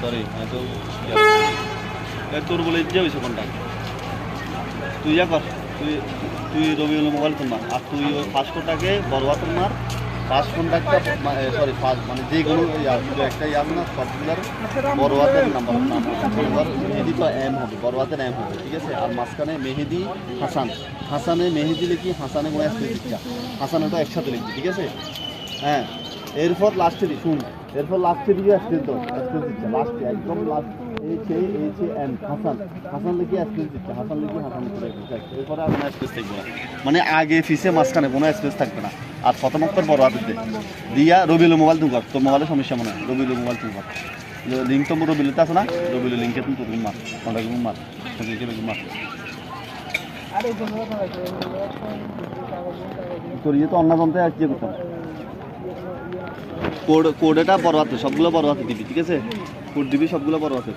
Sorry তো তোর বলে ইচ্ছে হয়েছে কোনটা? তুই যা কর, তুই তুই রবিউল মোবাইল তোমার আর তুই ওই কোনটাকে বড়ুয়া তোমার ফার্স্ট কন্ট্যাক্টটা সরি ফার্স্ট মানে যে কোনো একটা ইয়া আছে না পার্টিকুলার বড়ুয়াতের নাম্বার নাম্বার মেহেদি তো এম হবে, বড়ুয়াতের এম হবে, ঠিক আছে? আর মাঝখানে মেহেদি হাসান, হাসানে মেহেদি লিখি হাসানে কোনো স্পেস দিচ্ছা হাসানেটা একসাথে লিখবি, ঠিক আছে? হ্যাঁ এরপর লাস্টে শুন। এরপর লাস্টে দিকে দাও স্পেস দিচ্ছে লাস্টে একদম লাস্ট এন হাসান হাসান লিখে দিচ্ছে হাসান লিখে হাসান লিখে এরপরে আর কোনো থাকবে না। মানে আগে ফিসে মাঝখানে কোনো স্পেস থাকবে না। আর প্রথম অক্ষর বড় হাতে দিয়া। রবিল মোবাইল তুমি কর তোর মোবাইলের সমস্যা মনে হয়। রবিল মোবাইল তুমি কর লিঙ্ক তো রবিলতে আছে না? রবিল লিঙ্কে তুমি তুমি মার। কন্ট্যাক্ট মার। লিঙ্কে মার। করিয়ে তো অন্য যন্ত্রে আর কি করতাম কোড কোডটা হাতে সবগুলো হাতে দিবি ঠিক আছে? কোড দিবি সবগুলো হাতে